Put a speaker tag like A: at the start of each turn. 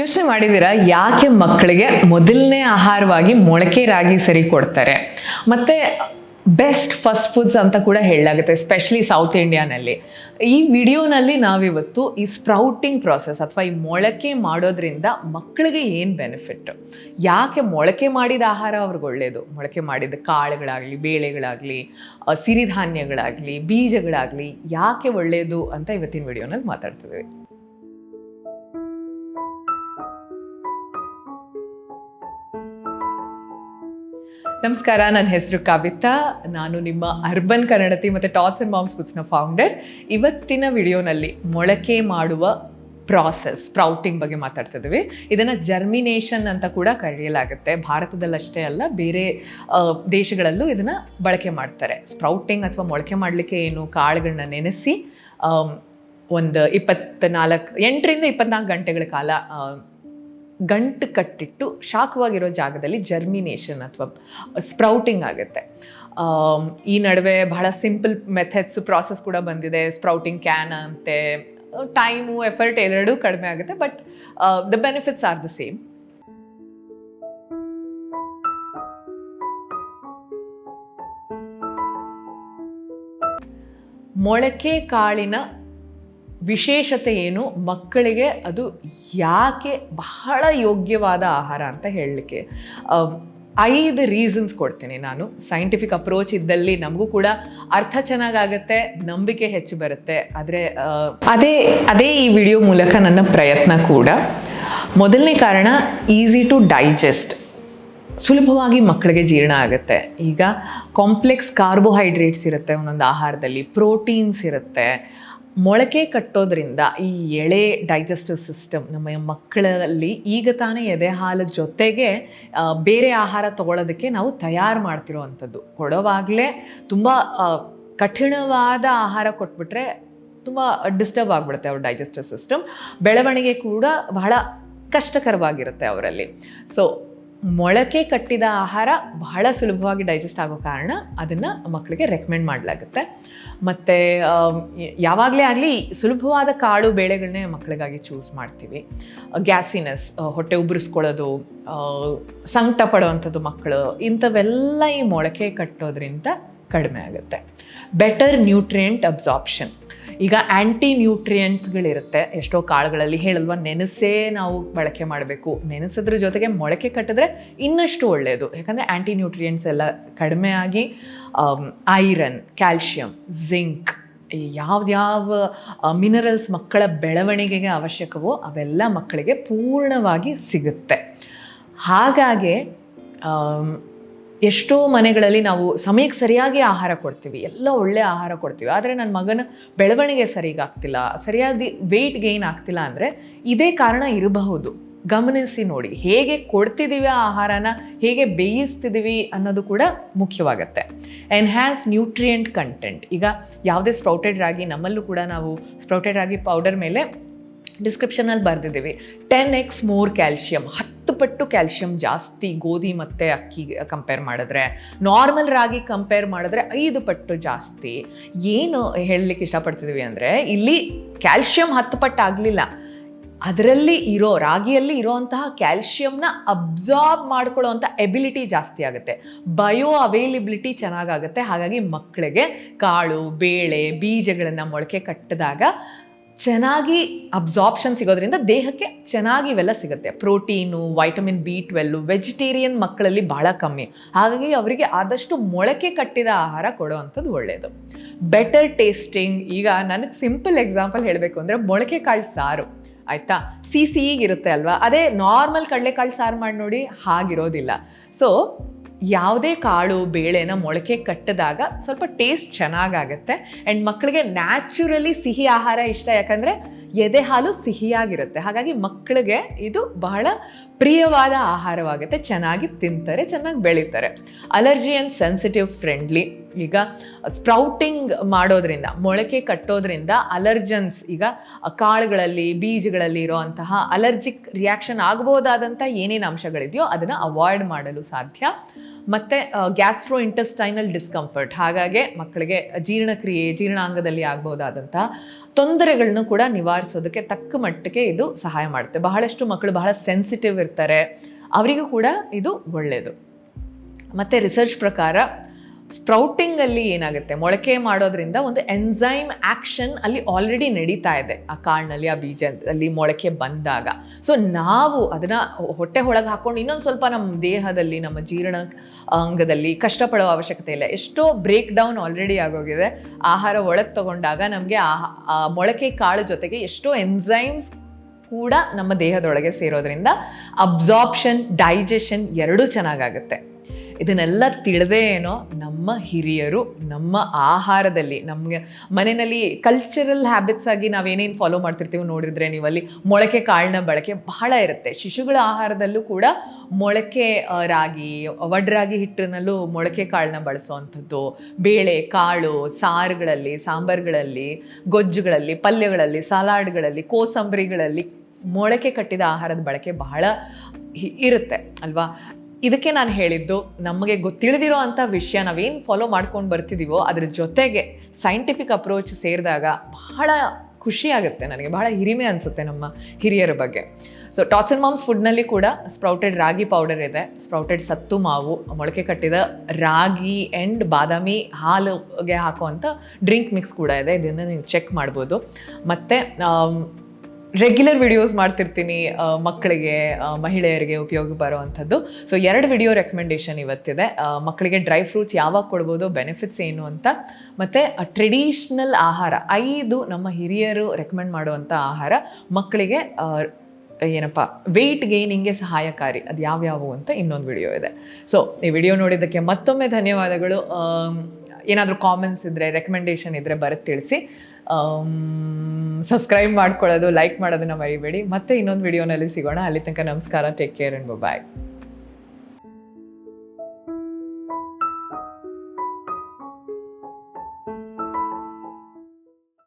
A: ಯೋಚನೆ ಮಾಡಿದ್ದೀರಾ? ಯಾಕೆ ಮಕ್ಕಳಿಗೆ ಮೊದಲನೇ ಆಹಾರವಾಗಿ ಮೊಳಕೆ ರಾಗಿ ಸರಿ ಕೊಡ್ತಾರೆ? ಮತ್ತೆ ಬೆಸ್ಟ್ ಫಸ್ಟ್ ಫುಡ್ಸ್ ಅಂತ ಕೂಡ ಹೇಳಲಾಗುತ್ತೆ ಸ್ಪೆಷಲಿ ಸೌತ್ ಇಂಡಿಯಾನಲ್ಲಿ ಈ ವಿಡಿಯೋನಲ್ಲಿ ನಾವಿವತ್ತು ಈ ಸ್ಪ್ರೌಟಿಂಗ್ ಪ್ರಾಸೆಸ್ ಅಥವಾ ಈ ಮೊಳಕೆ ಮಾಡೋದ್ರಿಂದ ಮಕ್ಕಳಿಗೆ ಏನು ಬೆನಿಫಿಟ್ ಯಾಕೆ ಮೊಳಕೆ ಮಾಡಿದ ಆಹಾರ ಅವ್ರಿಗೆ ಒಳ್ಳೆಯದು ಮೊಳಕೆ ಮಾಡಿದ ಕಾಳುಗಳಾಗಲಿ, ಬೇಳೆಗಳಾಗಲಿ ಸಿರಿಧಾನ್ಯಗಳಾಗಲಿ, ಬೀಜಗಳಾಗಲಿ ಯಾಕೆ ಒಳ್ಳೆಯದು ಅಂತ ಇವತ್ತಿನ ವಿಡಿಯೋನಲ್ಲಿ ಮಾತಾಡ್ತಿದ್ದೀವಿ. ನಮಸ್ಕಾರ, ನನ್ನ ಹೆಸರು ಕವಿತಾ. ನಾನು ನಿಮ್ಮ ಅರ್ಬನ್ ಕನ್ನಡತಿ ಮತ್ತು ಟಾಟ್ಸ್ ಆ್ಯಂಡ್ ಮಾಮ್ಸ್ ಫುಡ್ಸ್ನ ಫೌಂಡರ್ ಇವತ್ತಿನ ವಿಡಿಯೋನಲ್ಲಿ ಮೊಳಕೆ ಮಾಡುವ ಪ್ರಾಸೆಸ್ ಸ್ಪ್ರೌಟಿಂಗ್ ಬಗ್ಗೆ ಮಾತಾಡ್ತಿದ್ವಿ. ಇದನ್ನು ಜರ್ಮಿನೇಷನ್ ಅಂತ ಕೂಡ ಕರೆಯಲಾಗುತ್ತೆ. ಭಾರತದಲ್ಲಷ್ಟೇ ಅಲ್ಲ, ಬೇರೆ ದೇಶಗಳಲ್ಲೂ ಇದನ್ನು ಬಳಕೆ ಮಾಡ್ತಾರೆ. ಸ್ಪ್ರೌಟಿಂಗ್ ಅಥವಾ ಮೊಳಕೆ ಮಾಡಲಿಕ್ಕೆ ಏನು ಕಾಳುಗಳನ್ನ ನೆನೆಸಿ ಒಂದು ಇಪ್ಪತ್ನಾಲ್ಕು, ಎಂಟರಿಂದ ಇಪ್ಪತ್ನಾಲ್ಕು ಗಂಟೆಗಳ ಕಾಲ ಗಂಟು ಕಟ್ಟಿಟ್ಟು ಶಾಖವಾಗಿರೋ ಜಾಗದಲ್ಲಿ ಜರ್ಮಿನೇಷನ್ ಅಥವಾ ಸ್ಪ್ರೌಟಿಂಗ್ ಆಗುತ್ತೆ. ಈ ನಡುವೆ ಬಹಳ ಸಿಂಪಲ್ ಮೆಥಡ್ಸ್ ಪ್ರಾಸೆಸ್ ಕೂಡ ಬಂದಿದೆ. ಸ್ಪ್ರೌಟಿಂಗ್ ಕ್ಯಾನ್ ಅಂತೆ. ಟೈಮು ಎಫರ್ಟ್ ಎರಡೂ ಕಡಿಮೆ ಆಗುತ್ತೆ but the benefits are the same ಮೊಳಕೆ ಕಾಳಿನ ವಿಶೇಷತೆ ಏನು? ಮಕ್ಕಳಿಗೆ ಅದು ಯಾಕೆ ಬಹಳ ಯೋಗ್ಯವಾದ ಆಹಾರ ಅಂತ ಹೇಳಲಿಕ್ಕೆ ಐದು ರೀಸನ್ಸ್ ಕೊಡ್ತೀನಿ ನಾನು. ಸೈಂಟಿಫಿಕ್ ಅಪ್ರೋಚ್ ಇದ್ದಲ್ಲಿ ನಮಗೂ ಕೂಡ ಅರ್ಥ ಚೆನ್ನಾಗಾಗತ್ತೆ, ನಂಬಿಕೆ ಹೆಚ್ಚು ಬರುತ್ತೆ. ಆದರೆ ಅದೇ ಅದೇ ಈ ವಿಡಿಯೋ ಮೂಲಕ ನನ್ನ ಪ್ರಯತ್ನ ಕೂಡ. ಮೊದಲನೇ ಕಾರಣ ಈಸಿ ಟು ಡೈಜೆಸ್ಟ್ ಸುಲಭವಾಗಿ ಮಕ್ಕಳಿಗೆ ಜೀರ್ಣ ಆಗುತ್ತೆ. ಈಗ ಕಾಂಪ್ಲೆಕ್ಸ್ ಕಾರ್ಬೋಹೈಡ್ರೇಟ್ಸ್ ಇರುತ್ತೆ ಒಂದೊಂದು ಆಹಾರದಲ್ಲಿ ಪ್ರೋಟೀನ್ಸ್ ಇರುತ್ತೆ. ಮೊಳಕೆ ಕಟ್ಟೋದ್ರಿಂದ ಈ ಎಳೆ ಡೈಜೆಸ್ಟಿವ್ ಸಿಸ್ಟಮ್ ನಮ್ಮ ಮಕ್ಕಳಲ್ಲಿ ಈಗ ತಾನೇ ಎದೆ ಹಾಲು ಜೊತೆಗೆ ಬೇರೆ ಆಹಾರ ತಗೊಳ್ಳೋದಕ್ಕೆ ನಾವು ತಯಾರು ಮಾಡ್ತಿರೋವಂಥದ್ದು. ಕೊಡೋವಾಗಲೇ ತುಂಬ ಕಠಿಣವಾದ ಆಹಾರ ಕೊಟ್ಬಿಟ್ರೆ ತುಂಬ ಡಿಸ್ಟರ್ಬ್ ಆಗಿಬಿಡುತ್ತೆ ಅವ್ರ ಡೈಜೆಸ್ಟಿವ್ ಸಿಸ್ಟಮ್ ಬೆಳವಣಿಗೆ ಕೂಡ ಬಹಳ ಕಷ್ಟಕರವಾಗಿರುತ್ತೆ ಅವರಲ್ಲಿ. ಸೊ ಮೊಳಕೆ ಕಟ್ಟಿದ ಆಹಾರ ಬಹಳ ಸುಲಭವಾಗಿ ಡೈಜೆಸ್ಟ್ ಆಗೋ ಕಾರಣ ಅದನ್ನು ಮಕ್ಕಳಿಗೆ ರೆಕಮೆಂಡ್ ಮಾಡಲಾಗುತ್ತೆ. ಮತ್ತು ಯಾವಾಗಲೇ ಆಗಲಿ ಸುಲಭವಾದ ಕಾಳು ಬೇಳೆಗಳನ್ನೇ ಮಕ್ಕಳಿಗಾಗಿ ಚೂಸ್ ಮಾಡ್ತೀವಿ. ಗ್ಯಾಸಿನೆಸ್ ಹೊಟ್ಟೆ ಉಬ್ಬರಿಸ್ಕೊಳ್ಳೋದು ಸಂಕಟ ಪಡೋವಂಥದ್ದು ಮಕ್ಕಳು ಇಂಥವೆಲ್ಲ ಈ ಮೊಳಕೆ ಕಟ್ಟೋದ್ರಿಂದ ಕಡಿಮೆ ಆಗುತ್ತೆ. ಬೆಟರ್ ನ್ಯೂಟ್ರಿಯೆಂಟ್ ಅಬ್ಸಾರ್ಪ್ಷನ್ ಈಗ ಆ್ಯಂಟಿ ನ್ಯೂಟ್ರಿಯೆಂಟ್ಸ್ಗಳಿರುತ್ತೆ ಎಷ್ಟೋ ಕಾಳುಗಳಲ್ಲಿ ಹೇಳಲ್ವ, ನೆನೆಸೇ ನಾವು ಬಳಕೆ ಮಾಡಬೇಕು. ನೆನೆಸಿದ್ರ ಜೊತೆಗೆ ಮೊಳಕೆ ಕಟ್ಟಿದ್ರೆ ಇನ್ನಷ್ಟು ಒಳ್ಳೆಯದು ಯಾಕಂದರೆ ಆ್ಯಂಟಿ ನ್ಯೂಟ್ರಿಯೆಂಟ್ಸ್ ಎಲ್ಲ ಕಡಿಮೆ ಆಗಿ ಐರನ್, ಕ್ಯಾಲ್ಶಿಯಂ, ಜಿಂಕ್ ಯಾವ್ದ್ಯಾವ ಮಿನರಲ್ಸ್ ಮಕ್ಕಳ ಬೆಳವಣಿಗೆಗೆ ಅವಶ್ಯಕವೋ ಅವೆಲ್ಲ ಮಕ್ಕಳಿಗೆ ಪೂರ್ಣವಾಗಿ ಸಿಗುತ್ತೆ. ಹಾಗಾಗಿ ಎಷ್ಟೋ ಮನೆಗಳಲ್ಲಿ ನಾವು ಸಮಯಕ್ಕೆ ಸರಿಯಾಗಿ ಆಹಾರ ಕೊಡ್ತೀವಿ, ಎಲ್ಲ ಒಳ್ಳೆ ಆಹಾರ ಕೊಡ್ತೀವಿ. ಆದರೆ ನನ್ನ ಮಗನ ಬೆಳವಣಿಗೆ ಸರಿಗಾಗ್ತಿಲ್ಲ, ಸರಿಯಾಗಿ ವೆಯ್ಟ್ ಗೇನ್ ಆಗ್ತಿಲ್ಲ ಅಂದರೆ ಇದೇ ಕಾರಣ ಇರಬಹುದು. ಗಮನಿಸಿ ನೋಡಿ, ಹೇಗೆ ಕೊಡ್ತಿದ್ದೀವಿ ಆ ಆಹಾರನ, ಹೇಗೆ ಬೇಯಿಸ್ತಿದ್ದೀವಿ ಅನ್ನೋದು ಕೂಡ ಮುಖ್ಯವಾಗುತ್ತೆ. ಎನ್ಹ್ಯಾನ್ಸ್ ನ್ಯೂಟ್ರಿಯೆಂಟ್ ಕಂಟೆಂಟ್ ಈಗ ಯಾವುದೇ ಸ್ಪ್ರೌಟೆಡ್ ರಾಗಿ ನಮ್ಮಲ್ಲೂ ಕೂಡ ನಾವು ಸ್ಪ್ರೌಟೆಡ್ ರಾಗಿ ಪೌಡರ್ ಮೇಲೆ ಡಿಸ್ಕ್ರಿಪ್ಷನಲ್ಲಿ ಬರೆದಿದ್ದೀವಿ. ಟೆನ್ ಎಕ್ಸ್ ಮೋರ್ ಕ್ಯಾಲ್ಶಿಯಂ ಹತ್ತು ಪಟ್ಟು ಕ್ಯಾಲ್ಶಿಯಂ ಜಾಸ್ತಿ ಗೋಧಿ ಮತ್ತು ಅಕ್ಕಿ ಕಂಪೇರ್ ಮಾಡಿದ್ರೆ. ನಾರ್ಮಲ್ ರಾಗಿ ಕಂಪೇರ್ ಮಾಡಿದ್ರೆ ಐದು ಪಟ್ಟು ಜಾಸ್ತಿ. ಏನು ಹೇಳಲಿಕ್ಕೆ ಇಷ್ಟಪಡ್ತಿದ್ದೀವಿ ಅಂದರೆ, ಇಲ್ಲಿ ಕ್ಯಾಲ್ಶಿಯಂ ಹತ್ತು ಪಟ್ಟು ಆಗಲಿಲ್ಲ. ಅದರಲ್ಲಿ ಇರೋ, ರಾಗಿಯಲ್ಲಿ ಇರೋವಂತಹ ಕ್ಯಾಲ್ಶಿಯಂನ ಅಬ್ಸಾರ್ಬ್ ಮಾಡ್ಕೊಳ್ಳೋವಂಥ ಎಬಿಲಿಟಿ ಜಾಸ್ತಿ ಆಗುತ್ತೆ. ಬಯೋ ಅವೈಲಿಬಿಲಿಟಿ ಚೆನ್ನಾಗಾಗುತ್ತೆ. ಹಾಗಾಗಿ ಮಕ್ಕಳಿಗೆ ಕಾಳು, ಬೇಳೆ, ಬೀಜಗಳನ್ನು ಮೊಳಕೆ ಕಟ್ಟಿದಾಗ ಚೆನ್ನಾಗಿ ಅಬ್ಸಾರ್ಪ್ಷನ್ ಸಿಗೋದ್ರಿಂದ ದೇಹಕ್ಕೆ ಚೆನ್ನಾಗಿ ಇವೆಲ್ಲ ಸಿಗುತ್ತೆ. Protein vitamin B twelve vegetarian ಮಕ್ಕಳಲ್ಲಿ ಬಹಳ ಕಮ್ಮಿ. ಹಾಗಾಗಿ ಅವರಿಗೆ ಆದಷ್ಟು ಮೊಳಕೆ ಕಟ್ಟಿದ ಆಹಾರ ಕೊಡೋವಂಥದ್ದು ಒಳ್ಳೆಯದು ಬೆಟರ್ ಟೇಸ್ಟಿಂಗ್ ಈಗ ನನಗೆ ಸಿಂಪಲ್ ಎಕ್ಸಾಂಪಲ್ ಹೇಳಬೇಕು ಅಂದರೆ ಮೊಳಕೆ ಕಾಳು ಸಾರು, ಆಯಿತಾ? ಸಿ ಸಿಗಿರುತ್ತೆ ಅಲ್ವಾ? ಅದೇ ನಾರ್ಮಲ್ ಕಡಲೆಕಾಳು ಸಾರು ಮಾಡಿ ನೋಡಿ ಹಾಗಿರೋದಿಲ್ಲ. ಸೊ ಯಾವುದೇ ಕಾಳು, ಬೇಳೆನ ಮೊಳಕೆ ಕಟ್ಟಿದಾಗ ಸ್ವಲ್ಪ ಟೇಸ್ಟ್ ಚೆನ್ನಾಗಾಗತ್ತೆ. ಆ್ಯಂಡ್ ಮಕ್ಕಳಿಗೆ ನ್ಯಾಚುರಲಿ ಸಿಹಿ ಆಹಾರ ಇಷ್ಟ, ಯಾಕಂದರೆ ಎದೆ ಹಾಲು ಸಿಹಿಯಾಗಿರುತ್ತೆ. ಹಾಗಾಗಿ ಮಕ್ಕಳಿಗೆ ಇದು ಬಹಳ ಪ್ರಿಯವಾದ ಆಹಾರವಾಗುತ್ತೆ. ಚೆನ್ನಾಗಿ ತಿಂತಾರೆ, ಚೆನ್ನಾಗಿ ಬೆಳೀತಾರೆ. ಅಲರ್ಜಿ ಆ್ಯಂಡ್ ಸೆನ್ಸಿಟಿವ್ ಫ್ರೆಂಡ್ಲಿ ಈಗ ಸ್ಪ್ರೌಟಿಂಗ್ ಮಾಡೋದ್ರಿಂದ, ಮೊಳಕೆ ಕಟ್ಟೋದ್ರಿಂದ ಅಲರ್ಜನ್ಸ್ ಈಗ ಕಾಳುಗಳಲ್ಲಿ, ಬೀಜಗಳಲ್ಲಿ ಇರೋವಂತಹ ಅಲರ್ಜಿಕ್ ರಿಯಾಕ್ಷನ್ ಆಗ್ಬೋದಾದಂಥ ಏನೇನು ಅಂಶಗಳಿದೆಯೋ ಅದನ್ನು ಅವಾಯ್ಡ್ ಮಾಡಲು ಸಾಧ್ಯ. ಮತ್ತು ಗ್ಯಾಸ್ಟ್ರೋ ಇಂಟೆಸ್ಟೈನಲ್ ಡಿಸ್ಕಂಫರ್ಟ್ ಹಾಗಾಗಿ ಮಕ್ಕಳಿಗೆ ಜೀರ್ಣಕ್ರಿಯೆ, ಜೀರ್ಣಾಂಗದಲ್ಲಿ ಆಗ್ಬೋದಾದಂಥ ತೊಂದರೆಗಳನ್ನು ಕೂಡ ನಿವಾರಿಸೋದಕ್ಕೆ ತಕ್ಕ ಮಟ್ಟಿಗೆ ಇದು ಸಹಾಯ ಮಾಡುತ್ತೆ. ಬಹಳಷ್ಟು ಮಕ್ಕಳು ಬಹಳ ಸೆನ್ಸಿಟಿವ್ ಇರ್ತಾರೆ. ಅವರಿಗೂ ಕೂಡ ಇದು ಒಳ್ಳೆಯದು ಮತ್ತು ರಿಸರ್ಚ್ ಪ್ರಕಾರ ಸ್ಪ್ರೌಟಿಂಗಲ್ಲಿ ಏನಾಗುತ್ತೆ? ಮೊಳಕೆ ಮಾಡೋದ್ರಿಂದ ಒಂದು ಎನ್ಸೈಮ್ ಆ್ಯಕ್ಷನ್ ಅಲ್ಲಿ ಆಲ್ರೆಡಿ ನಡೀತಾ ಇದೆ, ಆ ಕಾಳಿನಲ್ಲಿ, ಆ ಬೀಜದಲ್ಲಿ ಮೊಳಕೆ ಬಂದಾಗ. ಸೊ, ನಾವು ಅದನ್ನು ಹೊಟ್ಟೆ ಒಳಗೆ ಹಾಕೊಂಡು ಇನ್ನೊಂದು ಸ್ವಲ್ಪ ನಮ್ಮ ದೇಹದಲ್ಲಿ, ನಮ್ಮ ಜೀರ್ಣ ಅಂಗದಲ್ಲಿ ಕಷ್ಟಪಡೋ ಅವಶ್ಯಕತೆ ಇಲ್ಲ. ಎಷ್ಟೋ ಬ್ರೇಕ್ ಡೌನ್ ಆಲ್ರೆಡಿ ಆಗೋಗಿದೆ. ಆಹಾರ ಒಳಗೆ ತಗೊಂಡಾಗ ನಮಗೆ ಆ ಮೊಳಕೆ ಕಾಳು ಜೊತೆಗೆ ಎಷ್ಟೋ ಎನ್ಸೈಮ್ಸ್ ಕೂಡ ನಮ್ಮ ದೇಹದೊಳಗೆ ಸೇರೋದ್ರಿಂದ ಅಬ್ಸಾರ್ಪ್ಷನ್ ಡೈಜೆಷನ್ ಎರಡೂ ಚೆನ್ನಾಗಾಗುತ್ತೆ. ಇದನ್ನೆಲ್ಲ ತಿಳಿದೇ ಏನೋ ನಮ್ಮ ಹಿರಿಯರು, ನಮ್ಮ ಆಹಾರದಲ್ಲಿ, ನಮಗೆ ಮನೆಯಲ್ಲಿ ಕಲ್ಚರಲ್ ಹ್ಯಾಬಿಟ್ಸ್ ಆಗಿ ನಾವೇನೇನು ಫಾಲೋ ಮಾಡ್ತಿರ್ತೀವಿ ನೋಡಿದ್ರೆ ನೀವು ಅಲ್ಲಿ ಮೊಳಕೆ ಕಾಳಿನ ಬಳಕೆ ಬಹಳ ಇರುತ್ತೆ. ಶಿಶುಗಳ ಆಹಾರದಲ್ಲೂ ಕೂಡ ಮೊಳಕೆ ರಾಗಿ ವಡ್ರಾಗಿ ಹಿಟ್ಟಿನಲ್ಲೂ ಮೊಳಕೆ ಕಾಳನ್ನ ಬಳಸುವಂಥದ್ದು. ಬೇಳೆ, ಕಾಳು, ಸಾರುಗಳಲ್ಲಿ, ಸಾಂಬಾರುಗಳಲ್ಲಿ, ಗೊಜ್ಜುಗಳಲ್ಲಿ, ಪಲ್ಯಗಳಲ್ಲಿ, ಸಲಾಡ್ಗಳಲ್ಲಿ, ಕೋಸಂಬರಿಗಳಲ್ಲಿ ಮೊಳಕೆ ಕಟ್ಟಿದ ಆಹಾರದ ಬಳಕೆ ಬಹಳ ಇರುತ್ತೆ, ಅಲ್ವಾ? ಇದಕ್ಕೆ ನಾನು ಹೇಳಿದ್ದು, ನಮಗೆ ಗೊತ್ತಿಳಿದಿರೋ ಅಂಥ ವಿಷಯ ನಾವೇನು ಫಾಲೋ ಮಾಡ್ಕೊಂಡು ಬರ್ತಿದ್ದೀವೋ ಅದ್ರ ಜೊತೆಗೆ ಸೈಂಟಿಫಿಕ್ ಅಪ್ರೋಚ್ ಸೇರಿದಾಗ ಬಹಳ ಖುಷಿ ಆಗುತ್ತೆ ನನಗೆ, ಬಹಳ ಹಿರಿಮೆ ಅನಿಸುತ್ತೆ ನಮ್ಮ ಹಿರಿಯರ ಬಗ್ಗೆ. ಸೊ ಟಾಟ್ಸ್ ಅಂಡ್ ಮಾಮ್ಸ್ ಫುಡ್ನಲ್ಲಿ ಕೂಡ ಸ್ಪ್ರೌಟೆಡ್ ರಾಗಿ ಪೌಡರ್ ಇದೆ ಸ್ಪ್ರೌಟೆಡ್ ಸತ್ತು ಮಾವು, ಮೊಳಕೆ ಕಟ್ಟಿದ ರಾಗಿ ಆ್ಯಂಡ್ ಬಾದಾಮಿ ಹಾಲುಗೆ ಹಾಕುವಂಥ ಡ್ರಿಂಕ್ ಮಿಕ್ಸ್ ಕೂಡ ಇದೆ, ಇದನ್ನು ನೀವು ಚೆಕ್ ಮಾಡ್ಬೋದು. ಮತ್ತು ರೆಗ್ಯುಲರ್ ವಿಡಿಯೋಸ್ ಮಾಡ್ತಿರ್ತೀನಿ ಮಕ್ಕಳಿಗೆ ಮಹಿಳೆಯರಿಗೆ ಉಪಯೋಗ ಬರುವಂಥದ್ದು. ಸೊ ಎರಡು ವಿಡಿಯೋ ರೆಕಮೆಂಡೇಶನ್ ಇವತ್ತಿದೆ. ಮಕ್ಕಳಿಗೆ ಡ್ರೈ ಫ್ರೂಟ್ಸ್ ಯಾವಾಗ ಕೊಡ್ಬೋದು ಬೆನಿಫಿಟ್ಸ್ ಏನು ಅಂತ, ಮತ್ತು ಟ್ರೆಡಿಷ್ನಲ್ ಆಹಾರ, ಐದು ನಮ್ಮ ಹಿರಿಯರು ರೆಕಮೆಂಡ್ ಮಾಡುವಂಥ ಆಹಾರ, ಮಕ್ಕಳಿಗೆ ಏನಪ್ಪ ವೆಯ್ಟ್ ಗೇನಿಂಗ್ಗೆ ಸಹಾಯಕಾರಿ, ಅದು ಯಾವ್ಯಾವು ಅಂತ ಇನ್ನೊಂದು ವಿಡಿಯೋ ಇದೆ. ಸೊ ಈ ವಿಡಿಯೋ ನೋಡಿದ್ದಕ್ಕೆ ಮತ್ತೊಮ್ಮೆ ಧನ್ಯವಾದಗಳು. ಏನಾದರೂ ಕಾಮೆಂಟ್ಸ್ ಇದ್ದರೆ ರೆಕಮೆಂಡೇಶನ್ ಇದ್ದರೆ ಬರೋದು ತಿಳಿಸಿ. ಸಬ್ಸ್ಕ್ರೈಬ್ ಮಾಡ್ಕೊಳ್ಳೋದು ಲೈಕ್ ಮಾಡೋದನ್ನು ಮರಿಬೇಡಿ. ಮತ್ತೆ ಇನ್ನೊಂದು ವಿಡಿಯೋನಲ್ಲಿ ಸಿಗೋಣ. ಅಲ್ಲಿ ತನಕ ನಮಸ್ಕಾರ ಟೇಕ್ ಕೇರ್ ಆ್ಯಂಡ್ ಬಾಯ್